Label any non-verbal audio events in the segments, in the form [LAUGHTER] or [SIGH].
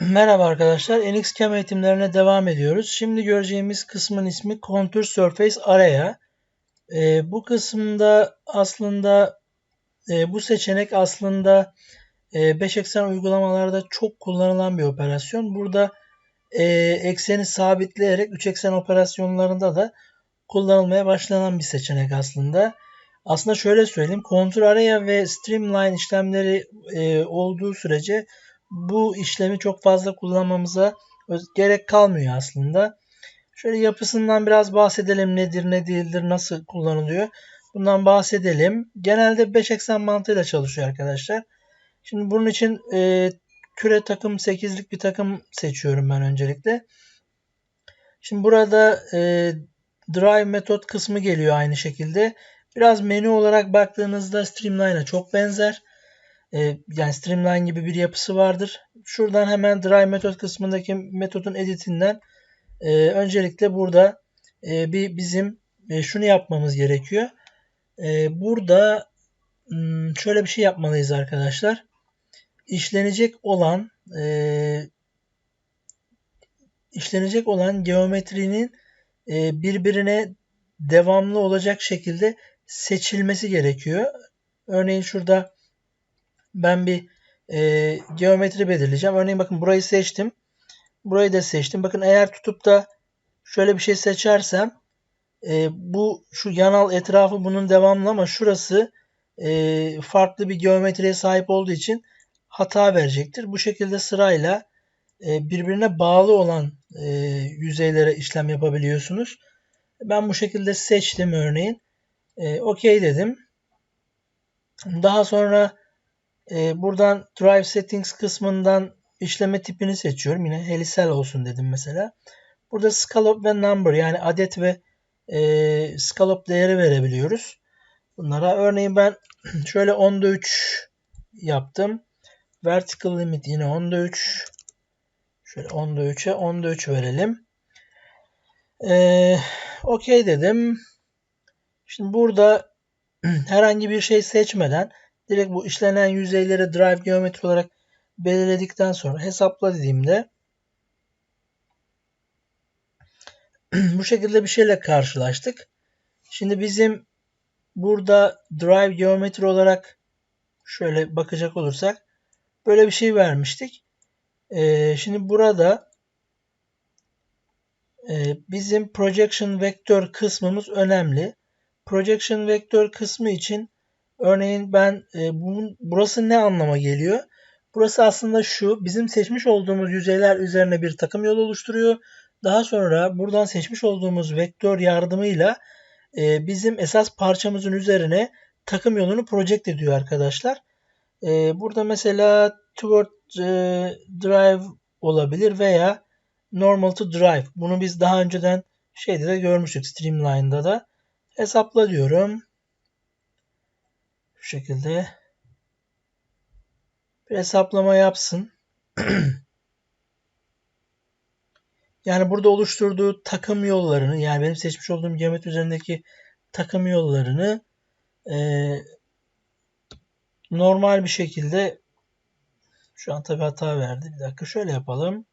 Merhaba arkadaşlar. NXCam eğitimlerine devam ediyoruz. Şimdi göreceğimiz kısmın ismi Contour Surface Area. Ee, bu kısımda aslında e, bu seçenek aslında e, 5 eksen uygulamalarda çok kullanılan bir operasyon. Burada e, ekseni sabitleyerek 3 eksen operasyonlarında da kullanılmaya başlanan bir seçenek aslında. Aslında şöyle söyleyeyim. Contour Area ve Streamline işlemleri e, olduğu sürece bu işlemi çok fazla kullanmamıza gerek kalmıyor aslında. Şöyle yapısından biraz bahsedelim. Nedir, ne değildir, nasıl kullanılıyor. Bundan bahsedelim. Genelde 5 eksen mantığıyla çalışıyor arkadaşlar. Şimdi bunun için e, küre takım 8'lik bir takım seçiyorum ben öncelikle. Şimdi burada e, drive metot kısmı geliyor aynı şekilde. Biraz menü olarak baktığınızda Streamline'a çok benzer e, yani Streamline gibi bir yapısı vardır. Şuradan hemen Drive metot kısmındaki metodun editinden e, öncelikle burada e, bir bizim e, şunu yapmamız gerekiyor. E, burada hmm, şöyle bir şey yapmalıyız arkadaşlar. İşlenecek olan e, işlenecek olan geometrinin e, birbirine devamlı olacak şekilde seçilmesi gerekiyor. Örneğin şurada ben bir e, geometri belirleyeceğim. Örneğin bakın burayı seçtim. Burayı da seçtim. Bakın eğer tutup da şöyle bir şey seçersem e, bu şu yanal etrafı bunun devamlı ama şurası e, farklı bir geometriye sahip olduğu için hata verecektir. Bu şekilde sırayla e, birbirine bağlı olan e, yüzeylere işlem yapabiliyorsunuz. Ben bu şekilde seçtim örneğin. E, OK dedim. Daha sonra e, buradan Drive Settings kısmından işleme tipini seçiyorum. Yine helisel olsun dedim mesela. Burada scallop ve number yani adet ve e, scallop değeri verebiliyoruz. Bunlara örneğin ben [CLEARS THROAT] şöyle 10'da 3 yaptım. Vertical limit yine 10'da 3. Şöyle 10'da 3'e 10'da 3 verelim. Ee, Okey dedim. Şimdi burada [CLEARS THROAT] herhangi bir şey seçmeden direkt bu işlenen yüzeyleri drive geometri olarak belirledikten sonra hesapla dediğimde [CLEARS THROAT] bu şekilde bir şeyle karşılaştık. Şimdi bizim burada drive geometri olarak şöyle bakacak olursak böyle bir şey vermiştik. Ee, şimdi burada e, bizim projection vektör kısmımız önemli. Projection vektör kısmı için Örneğin ben e, bunun burası ne anlama geliyor? Burası aslında şu. Bizim seçmiş olduğumuz yüzeyler üzerine bir takım yol oluşturuyor. Daha sonra buradan seçmiş olduğumuz vektör yardımıyla e, bizim esas parçamızın üzerine takım yolunu project ediyor arkadaşlar. E, burada mesela toward e, drive olabilir veya normal to drive. Bunu biz daha önceden şeyde de görmüştük Streamline'da da. Hesapla diyorum şekilde bir hesaplama yapsın. [CLEARS THROAT] yani burada oluşturduğu takım yollarını yani benim seçmiş olduğum geometri üzerindeki takım yollarını e, normal bir şekilde şu an tabi hata verdi. Bir dakika şöyle yapalım.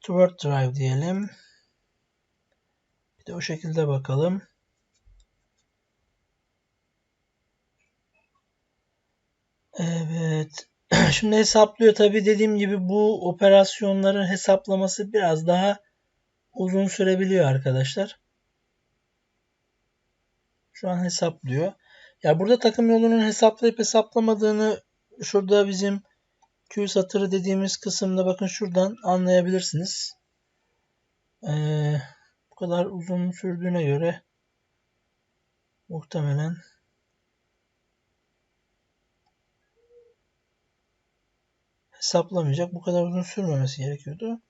Toward drive diyelim. Bir de o şekilde bakalım. Evet. [CLEARS THROAT] Şimdi hesaplıyor. Tabi dediğim gibi bu operasyonların hesaplaması biraz daha uzun sürebiliyor arkadaşlar. Şu an hesaplıyor. Ya burada takım yolunun hesaplayıp hesaplamadığını şurada bizim Q satırı dediğimiz kısımda bakın şuradan anlayabilirsiniz. Ee, bu kadar uzun sürdüğüne göre muhtemelen hesaplamayacak. Bu kadar uzun sürmemesi gerekiyordu.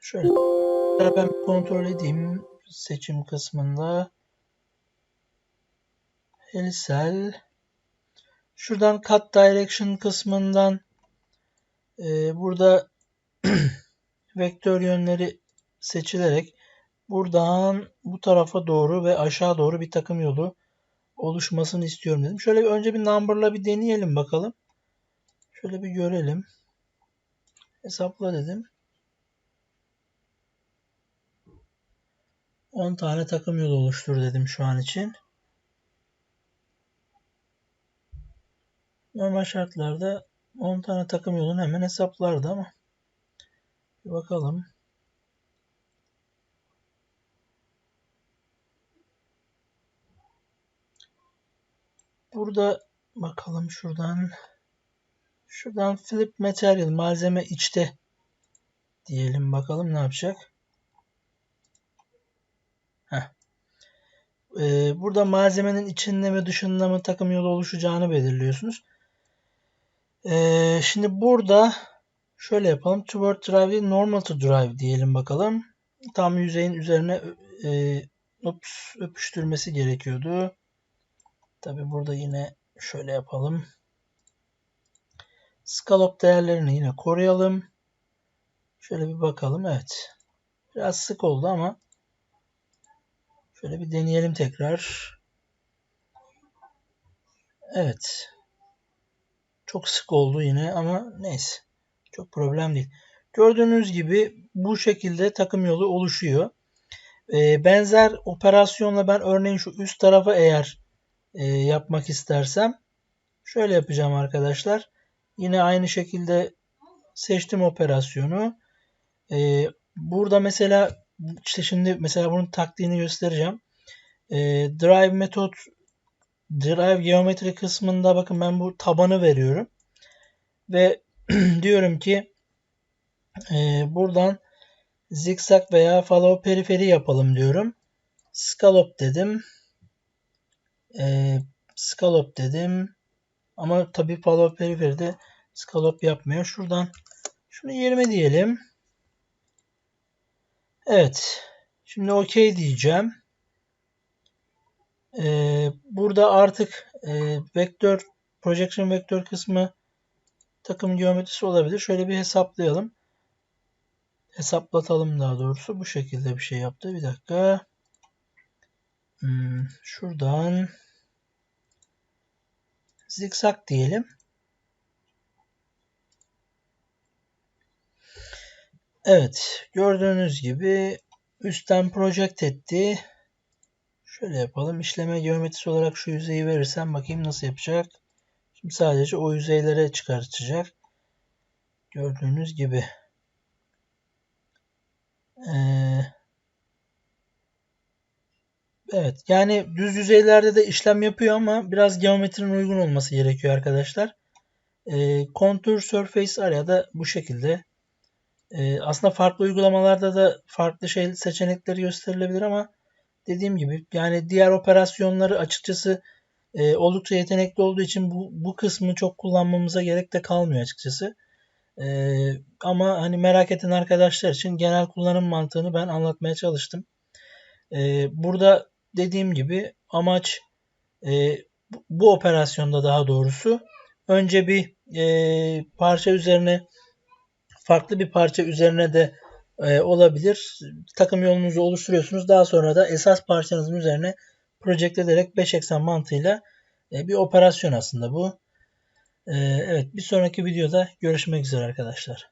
Şöyle ben kontrol edeyim seçim kısmında. Helisel şuradan cut direction kısmından e, burada [CLEARS THROAT] vektör yönleri seçilerek buradan bu tarafa doğru ve aşağı doğru bir takım yolu oluşmasını istiyorum dedim. Şöyle bir önce bir number'la bir deneyelim bakalım. Şöyle bir görelim. Hesapla dedim. 10 tane takım yolu oluştur dedim şu an için. Normal şartlarda 10 tane takım yolunu hemen hesaplardı ama bir bakalım. Burada bakalım şuradan şuradan flip material malzeme içte diyelim bakalım ne yapacak. Ee, burada malzemenin içinde mi dışında mı takım yolu oluşacağını belirliyorsunuz. Ee, şimdi burada şöyle yapalım. Toward drive normal to drive diyelim bakalım. Tam yüzeyin üzerine e, ups, öpüştürmesi gerekiyordu. Tabi burada yine şöyle yapalım. Scallop değerlerini yine koruyalım. Şöyle bir bakalım. Evet. Biraz sık oldu ama şöyle bir deneyelim tekrar. Evet. Çok sık oldu yine ama neyse. Çok problem değil. Gördüğünüz gibi bu şekilde takım yolu oluşuyor. Ee, benzer operasyonla ben örneğin şu üst tarafa eğer e, yapmak istersem şöyle yapacağım arkadaşlar. Yine aynı şekilde seçtim operasyonu. E, burada mesela işte şimdi mesela bunun taktiğini göstereceğim. E, drive metot drive geometri kısmında bakın ben bu tabanı veriyorum. Ve [CLEARS THROAT] diyorum ki e, buradan zikzak veya follow periferi yapalım diyorum. Scallop dedim. E, scallop dedim. Ama tabi follow periferi de scallop yapmıyor. Şuradan şunu 20 diyelim. Evet. Şimdi OK diyeceğim. Ee, burada artık e, vektör projection vektör kısmı takım geometrisi olabilir. Şöyle bir hesaplayalım. Hesaplatalım daha doğrusu. Bu şekilde bir şey yaptı. Bir dakika. Hmm, şuradan zikzak diyelim. Evet. Gördüğünüz gibi üstten project etti. Şöyle yapalım. İşleme geometrisi olarak şu yüzeyi verirsem bakayım nasıl yapacak. Şimdi sadece o yüzeylere çıkartacak. Gördüğünüz gibi. Ee, evet. Yani düz yüzeylerde de işlem yapıyor ama biraz geometrinin uygun olması gerekiyor arkadaşlar. Ee, Contour Surface Area da bu şekilde. Ee, aslında farklı uygulamalarda da farklı şey seçenekleri gösterilebilir ama dediğim gibi yani diğer operasyonları açıkçası e, oldukça yetenekli olduğu için bu, bu kısmı çok kullanmamıza gerek de kalmıyor açıkçası. E, ama hani merak eden arkadaşlar için genel kullanım mantığını ben anlatmaya çalıştım. E, burada dediğim gibi amaç e, bu operasyonda daha doğrusu önce bir e, parça üzerine farklı bir parça üzerine de e, olabilir. Takım yolunuzu oluşturuyorsunuz. Daha sonra da esas parçanızın üzerine project ederek 5 eksen mantığıyla e, bir operasyon aslında bu. E, evet bir sonraki videoda görüşmek üzere arkadaşlar.